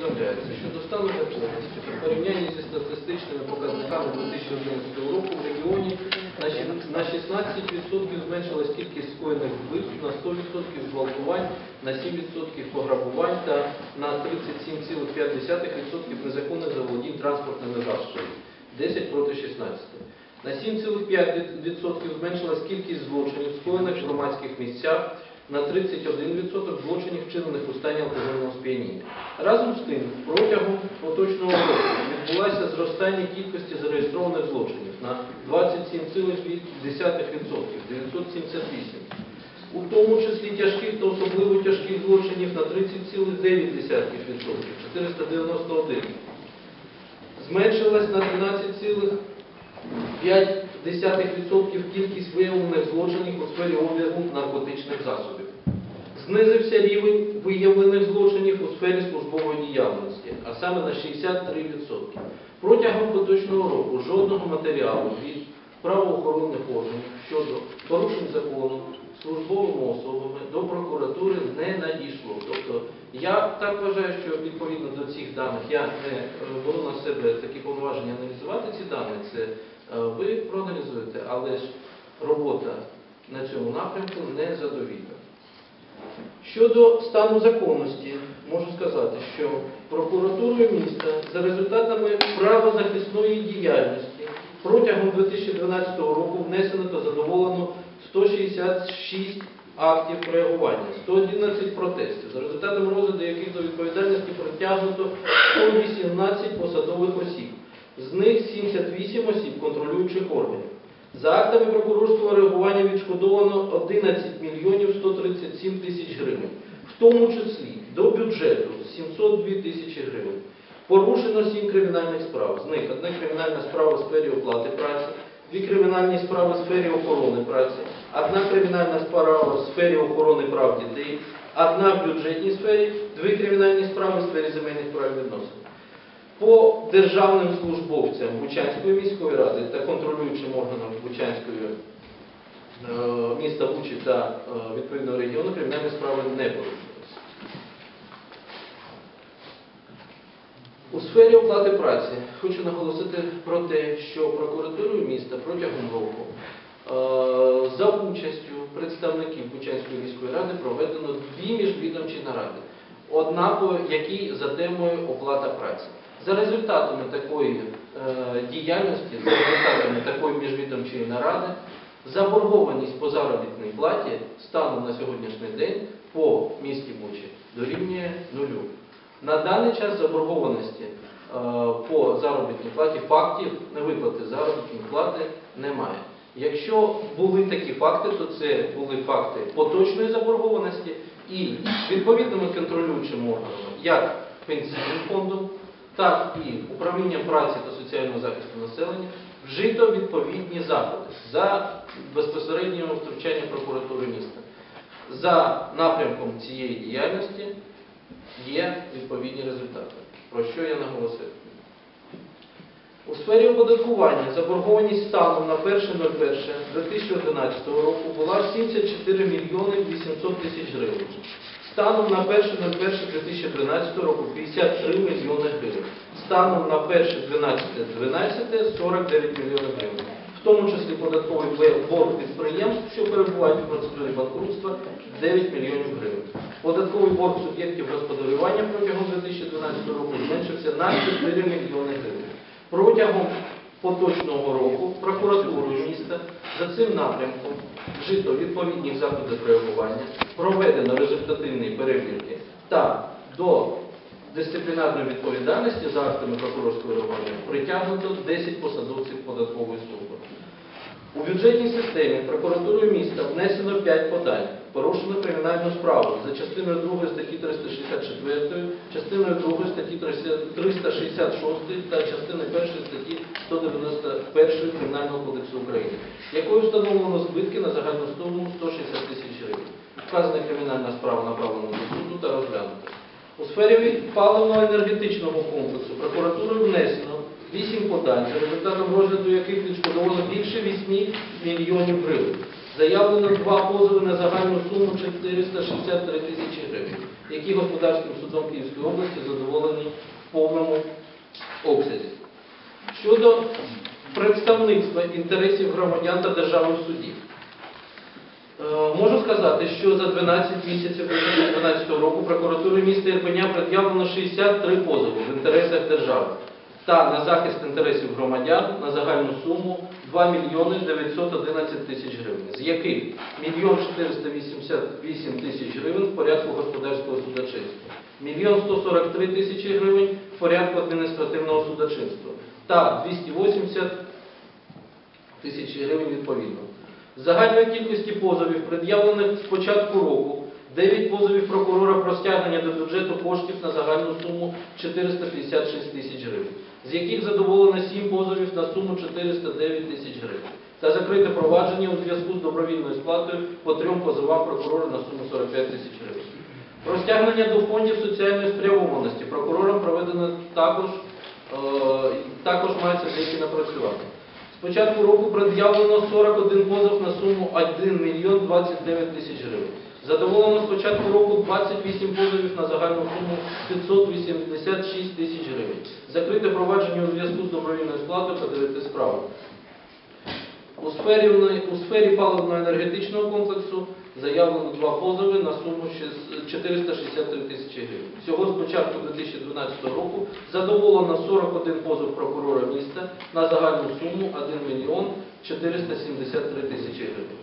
повідомляється, що до стану законності при порівнянні зі статистичними показниками 2011 року в регіоні на 16% зменшилась кількість скоєних вбивств, на 100% зґвалтувань, на 7% пограбувань та на 37,5% незаконних заволодінь транспортними засобами. 10 проти 16. На 7,5% зменшилась кількість злочинів, скоєних в громадських місцях, на 31% злочинів, вчинених у стані алкогольного сп'яніння. Разом з тим, протягом поточного року відбулося зростання кількості зареєстрованих злочинів на 27,2%, 978. У тому числі тяжких та особливо тяжких злочинів на 30,9%, 491 зменшилась на 13,5% кількість виявлених злочинів у сфері обігу наркотичних засобів. Знизився рівень виявлених злочинів у сфері службової діяльності, а саме на 63%. Протягом поточного року жодного матеріалу від правоохоронних органів щодо порушень закону службовими особами до прокуратури не надійшло. Тобто я так вважаю, що відповідно до цих даних я не е, беру на себе такі повноваження аналізувати ці дані. Це ви проаналізуєте, але ж робота на цьому напрямку не задовільна. Щодо стану законності, можу сказати, що прокуратурою міста за результатами правозахисної діяльності протягом 2012 року внесено та задоволено 166 актів реагування, 111 протестів, за результатами розгляду яких до відповідальності притягнуто 118 посадових осіб, з них 78 осіб контролюючих органів. За актами прокурорського реагування відшкодовано 11 мільйонів 137 тисяч гривень, в тому числі до бюджету 702 тисячі гривень. Порушено 7 кримінальних справ. З них одна кримінальна справа в сфері оплати праці, дві кримінальні справи в сфері охорони праці, одна кримінальна справа в сфері охорони прав дітей, одна в бюджетній сфері, дві кримінальні справи в сфері земельних прав відносин. По державним службовцям Бучанської міської ради та контролюючим органам Бучанської е, міста Бучі та е, відповідного регіону кримінальні справи не порушувалися. У сфері оплати праці хочу наголосити про те, що прокуратурою міста протягом року е, за участю представників Бучанської міської ради проведено дві міжвідомчі наради, одна по якій за темою оплата праці. За результатами такої е, діяльності, за результатами такої міжвідомчої наради, заборгованість по заробітній платі станом на сьогоднішній день по місті Бучі дорівнює нулю. На даний час заборгованості е, по заробітній платі фактів невиплати заробітної плати немає. Якщо були такі факти, то це були факти поточної заборгованості і відповідними контролюючими органами, як пенсійним фондом, так і управлінням праці та соціального захисту населення вжито відповідні заходи за безпосереднього втручання прокуратури міста. За напрямком цієї діяльності є відповідні результати, про що я наголосив. У сфері оподаткування заборгованість станом на 1.01.2011 року була 74 мільйони 800 тисяч гривень. Станом на 1.01.2012 року 53 мільйони гривень. Станом на 1.12.12 49 мільйонів гривень. В тому числі податковий борг підприємств, що перебувають у процедурі банкрутства 9 мільйонів гривень. Податковий борг суб'єктів господарювання протягом 2012 року зменшився на 4 мільйони гривень. Протягом поточного року прокуратурою міста за цим напрямком вжито відповідних заходів реагування, проведено результативні перевірки та до дисциплінарної відповідальності за актами прокурорського реагування притягнуто 10 посадовців податкової служби. У бюджетній системі прокуратурою міста внесено 5 подань. Порушено кримінальну справу за частиною 2 статті 364, частиною 2 статті 366 та частиною 1 статті 191 Кримінального кодексу України, якою встановлено збитки на загальну суму 160 тисяч гривень. Вказана кримінальна справа направлена до суду та розглянута. У сфері паливно-енергетичного комплексу прокуратурою внесено 8 подань, за результатом розгляду яких відшкодовано більше 8 мільйонів гривень. заявлено два позови на загальну суму 463 тисячі гривень, які господарським судом Київської області задоволені в повному обсязі. Щодо представництва інтересів громадян та держави в суді. Е, Можу сказати, що за 12 місяців 2012 року прокуратурою міста Ірпеня пред'явлено 63 позови в інтересах держави та на захист інтересів громадян на загальну суму 2 мільйони 911 тисяч гривень, з яких 1 мільйон 488 тисяч гривень в порядку господарського судочинства, 1 мільйон 143 тисячі гривень в порядку адміністративного судочинства та 280 тисяч гривень відповідно. З загальної кількості позовів, пред'явлених з початку року, 9 позовів прокурора про стягнення до бюджету коштів на загальну суму 456 тисяч гривень, з яких задоволено 7 позовів на суму 409 тисяч гривень, та закрите провадження у зв'язку з добровільною сплатою по трьом позовам прокурора на суму 45 тисяч гривень. Про стягнення до фондів соціальної спрямованості прокурором проведено також, також мається деякі напрацювання. З початку року пред'явлено 41 позов на суму 1 мільйон 29 тисяч гривень. Задоволено з початку року 28 позовів на загальну суму 586 тисяч гривень. Закрите провадження у зв'язку з добровільною сплатою по 9 справах. У сфері, у сфері паливно-енергетичного комплексу заявлено два позови на суму ще- 463 тисячі гривень. Всього з початку 2012 року задоволено 41 позов прокурора міста на загальну суму 1 мільйон 473 тисячі гривень.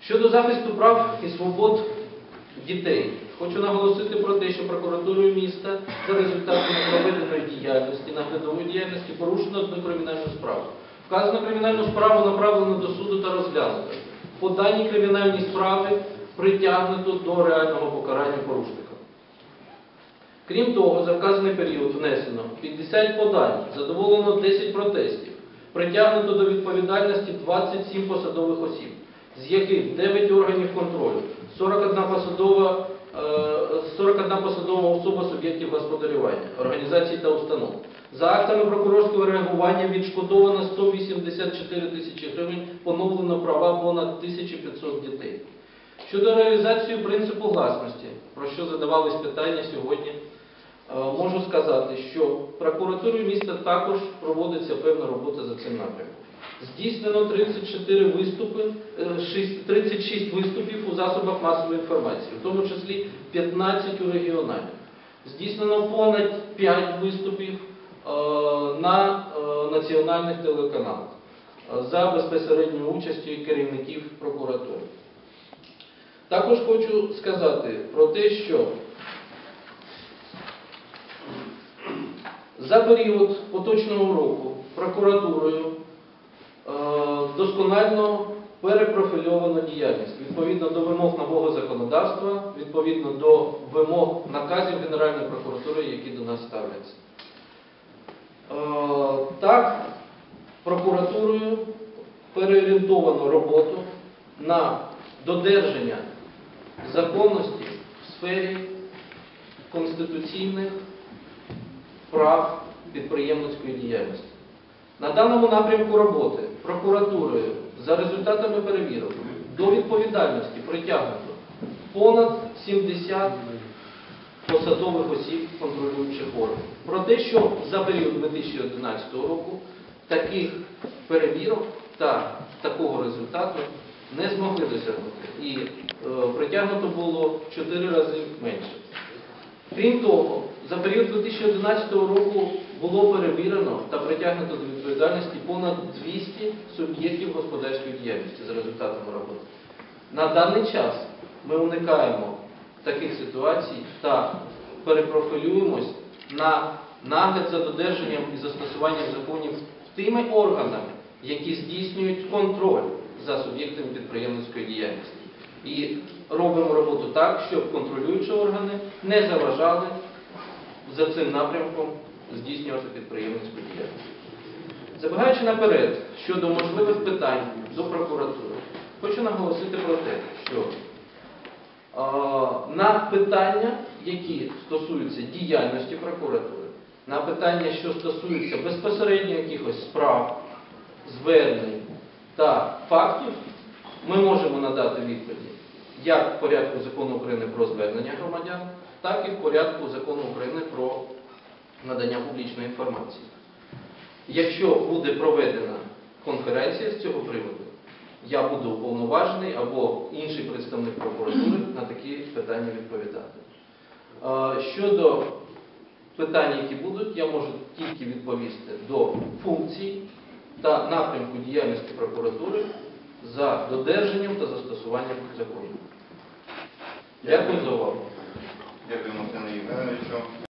Щодо захисту прав і свобод дітей, хочу наголосити про те, що прокуратурою міста за результатами проведеної діяльності, наглядової діяльності порушено одну кримінальну справу. Вказану кримінальну справу направлено до суду та розглянуто. По даній кримінальній справі притягнуто до реального покарання порушника. Крім того, за вказаний період внесено 50 подань, задоволено 10 протестів, притягнуто до відповідальності 27 посадових осіб, з яких 9 органів контролю, 41 посадова, 41 посадова особа суб'єктів господарювання, організацій та установ. За актами прокурорського реагування відшкодовано 184 тисячі гривень, поновлено права понад 1500 дітей. Щодо реалізації принципу гласності, про що задавались питання сьогодні, е, можу сказати, що прокуратурою міста також проводиться певна робота за цим напрямком. Здійснено 34 виступи, е, 36 виступів у засобах масової інформації, в тому числі 15 у регіональних. Здійснено понад 5 виступів е, на е, національних телеканалах е, за безпосередньою участю керівників прокуратури. Також хочу сказати про те, що за період поточного року прокуратурою е, досконально перепрофільовано діяльність відповідно до вимог нового законодавства, відповідно до вимог наказів Генеральної прокуратури, які до нас ставляться. Е, Так, прокуратурою переорієнтовано роботу на додержання законності в сфері конституційних прав підприємницької діяльності. На даному напрямку роботи прокуратурою за результатами перевірок до відповідальності притягнуто понад 70 посадових осіб контролюючих органів. Про те, що за період 2011 року таких перевірок та такого результату не змогли досягнути. І е, притягнуто було в 4 рази менше. Крім того, за період 2011 року було перевірено та притягнуто до відповідальності понад 200 суб'єктів господарської діяльності за результатами роботи. На даний час ми уникаємо таких ситуацій та перепрофілюємось на нагляд за додержанням і застосуванням законів тими органами, які здійснюють контроль за суб'єктами підприємницької діяльності. І робимо роботу так, щоб контролюючі органи не заважали за цим напрямком здійснювати підприємницьку діяльність. Забігаючи наперед щодо можливих питань до прокуратури, хочу наголосити про те, що а, на питання, які стосуються діяльності прокуратури, на питання, що стосуються безпосередньо якихось справ, звернень та фактів, ми можемо надати відповіді як в порядку закону України про звернення громадян, так і в порядку закону України про надання публічної інформації. Якщо буде проведена конференція з цього приводу, я буду уповноважений або інший представник прокуратури на такі питання відповідати. Е, Щодо питань, які будуть, я можу тільки відповісти до функцій та напрямку діяльності прокуратури за додержанням та застосуванням закону. Дякую за увагу. Дякую, Максиму Євгеновичу.